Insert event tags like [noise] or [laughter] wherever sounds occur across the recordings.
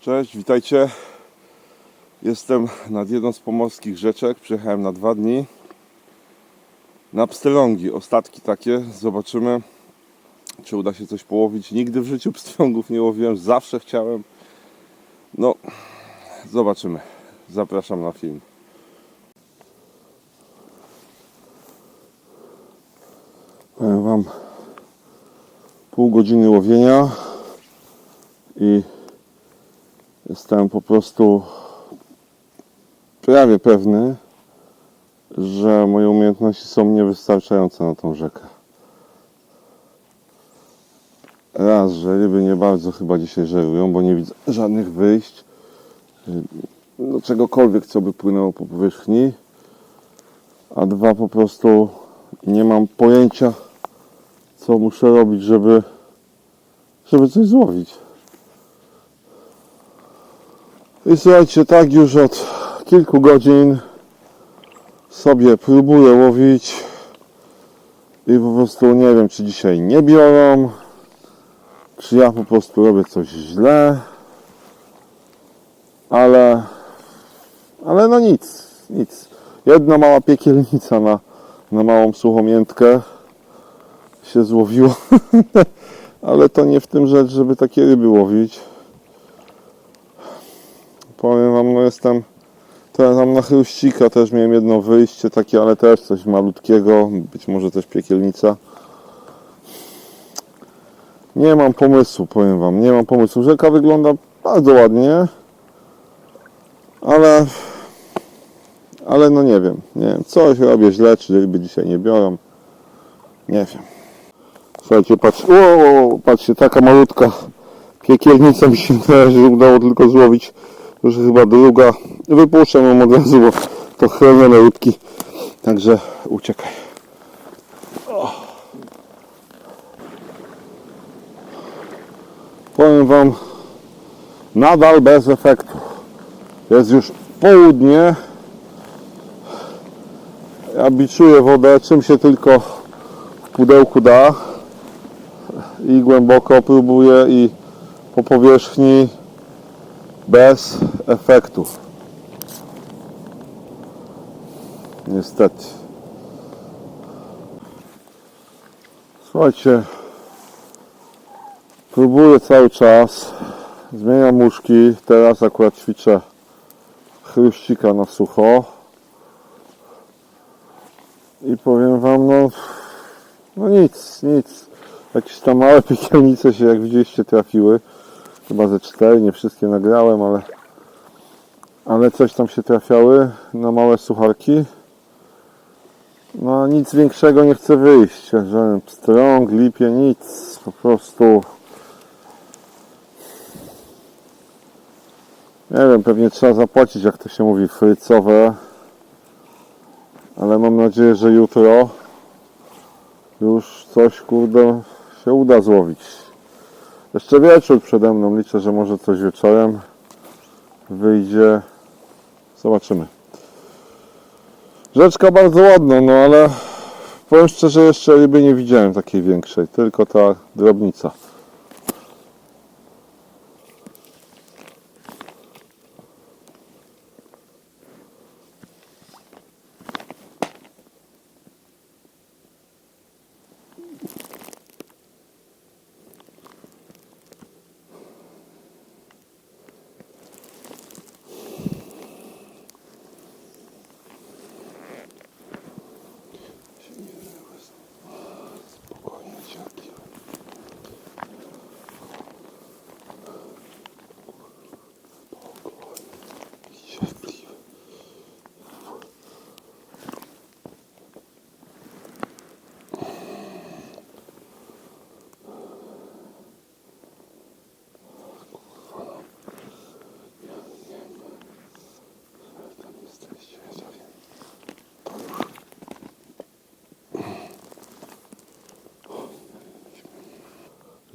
Cześć, witajcie. Jestem nad jedną z pomorskich rzeczek. Przyjechałem na dwa dni. Na pstrągi, ostatki takie. Zobaczymy, czy uda się coś połowić. Nigdy w życiu pstrągów nie łowiłem, zawsze chciałem. No, zobaczymy. Zapraszam na film. Powiem Wam pół godziny łowienia i jestem po prostu prawie pewny, że moje umiejętności są niewystarczające na tą rzekę. Raz, że ryby nie bardzo chyba dzisiaj żerują, bo nie widzę żadnych wyjść do czegokolwiek, co by płynęło po powierzchni. A dwa, po prostu nie mam pojęcia, co muszę robić, żeby, żeby coś złowić. I słuchajcie, tak już od kilku godzin sobie próbuję łowić i po prostu nie wiem, czy dzisiaj nie biorą, czy ja po prostu robię coś źle, ale, ale no nic, nic. Jedna mała piekielnica na, na małą suchomiętkę się złowiła, [laughs] ale to nie w tym rzecz, żeby takie ryby łowić. Jestem tam na chruścika też miałem jedno wyjście takie, ale też coś malutkiego, być może też piekielnica. Nie mam pomysłu, powiem wam, nie mam pomysłu. Rzeka wygląda bardzo ładnie, ale ale no nie wiem, nie wiem, coś robię źle, czy ryby dzisiaj nie biorą. Nie wiem. Słuchajcie, patrz, o, patrzcie, taka malutka piekielnica mi się [laughs] na razie udało tylko złowić. Już chyba druga. Wypuszczam ją od razu, bo to chronione rybki. Także uciekaj. Powiem Wam, nadal bez efektu. Jest już południe. Ja biczuję wodę, czym się tylko w pudełku da. I głęboko próbuję i po powierzchni bez efektu. Niestety. Słuchajcie, próbuję cały czas. Zmieniam łóżki. Teraz akurat ćwiczę chruścika na sucho. I powiem Wam, no, no nic, nic. Jakieś tam małe [laughs] piekielnice się, jak widzieliście, trafiły chyba ze cztery, nie wszystkie nagrałem, ale ale coś tam się trafiały na małe sucharki. No nic większego nie chce wyjść. Żaden pstrąg, lipie, nic. Po prostu nie wiem, pewnie trzeba zapłacić, jak to się mówi, frycowe. Ale mam nadzieję, że jutro już coś, kurde, się uda złowić. Jeszcze wieczór przede mną. Liczę, że może coś wieczorem wyjdzie. Zobaczymy. Rzeczka bardzo ładna, no ale powiem szczerze, jeszcze ryby nie widziałem takiej większej. Tylko ta drobnica.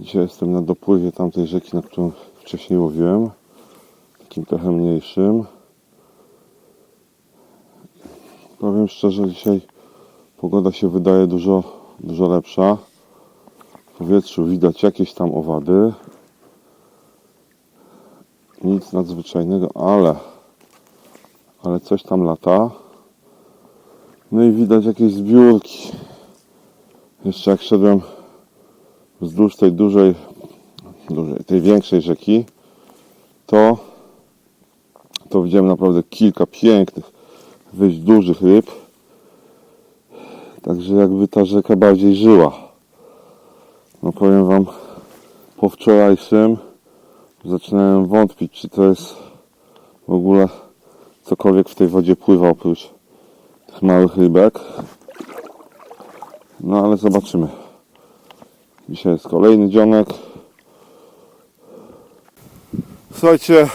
Dzisiaj jestem na dopływie tamtej rzeki, na którą wcześniej łowiłem. Takim trochę mniejszym. Powiem szczerze, dzisiaj pogoda się wydaje dużo, dużo lepsza. W powietrzu widać jakieś tam owady. Nic nadzwyczajnego, ale ale coś tam lata. No i widać jakieś zbiórki. Jeszcze jak szedłem wzdłuż tej dużej, dużej tej większej rzeki, to to widziałem naprawdę kilka pięknych, wyjść dużych ryb. Także jakby ta rzeka bardziej żyła. No powiem Wam, po wczorajszym zaczynałem wątpić, czy to jest w ogóle cokolwiek w tej wodzie pływa oprócz tych małych rybek. No ale zobaczymy. Dzisiaj jest kolejny dzionek. Słuchajcie,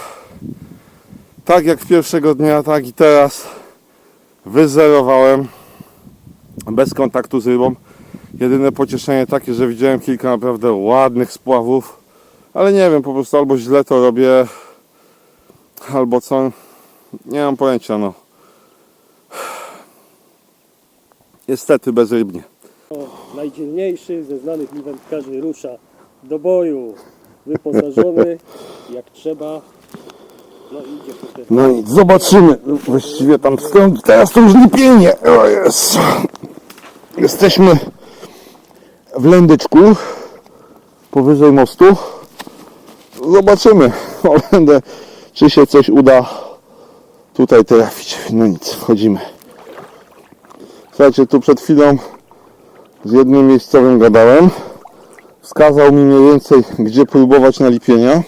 tak jak pierwszego dnia, tak i teraz wyzerowałem bez kontaktu z rybą. Jedyne pocieszenie takie, że widziałem kilka naprawdę ładnych spławów, ale nie wiem, po prostu albo źle to robię, albo co, nie mam pojęcia, no. Niestety bezrybnie. Najdzielniejszy ze znanych mi wędkarzy rusza do boju. Wyposażony jak trzeba. No idzie potem. No i zobaczymy. Właściwie tam stąd, teraz to już lipienie. O jest. Jesteśmy w Lędyczku, powyżej mostu. Zobaczymy, [laughs] będę, czy się coś uda tutaj trafić. No nic, wchodzimy. Słuchajcie, tu przed chwilą z jednym miejscowym gadałem. Wskazał mi mniej więcej, gdzie próbować na lipienia.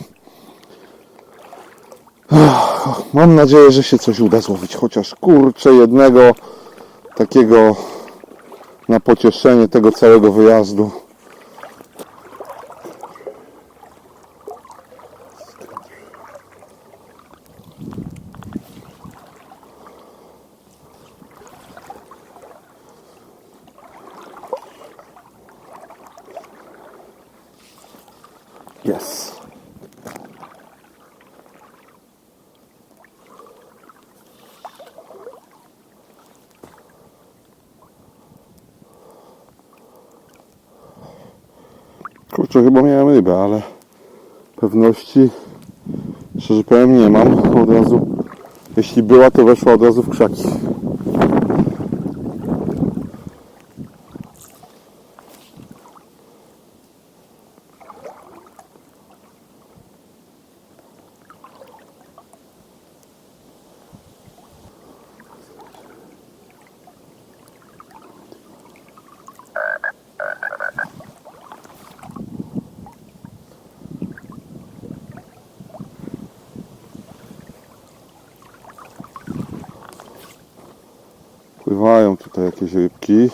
Mam nadzieję, że się coś uda złowić, chociaż kurczę jednego takiego na pocieszenie tego całego wyjazdu. Kurczę, chyba miałem rybę, ale pewności, szczerze powiem, nie mam. Od razu, jeśli była, to weszła od razu w krzaki. Pływają tutaj jakieś rybki.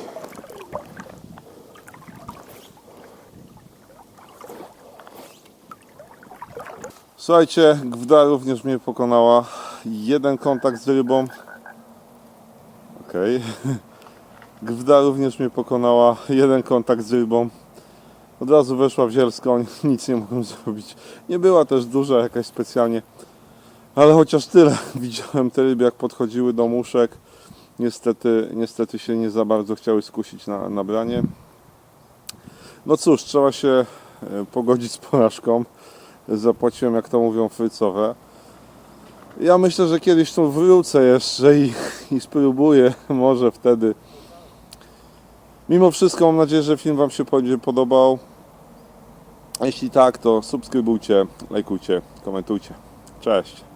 Słuchajcie, Gwda również mnie pokonała. Jeden kontakt z rybą. Okej. [laughs] Gwda również mnie pokonała. Jeden kontakt z rybą. Od razu weszła w zielską, [laughs] nic nie mogłem zrobić. Nie była też duża jakaś specjalnie. Ale chociaż tyle. [laughs] Widziałem te ryby jak podchodziły do muszek. Niestety, niestety się nie za bardzo chciały skusić na, na branie. No cóż, trzeba się e, pogodzić z porażką. Zapłaciłem, jak to mówią, frycowe. Ja myślę, że kiedyś tu wrócę jeszcze i, i spróbuję, [laughs] może wtedy. Mimo wszystko mam nadzieję, że film Wam się podobał. Jeśli tak, to subskrybujcie, lajkujcie, komentujcie. Cześć!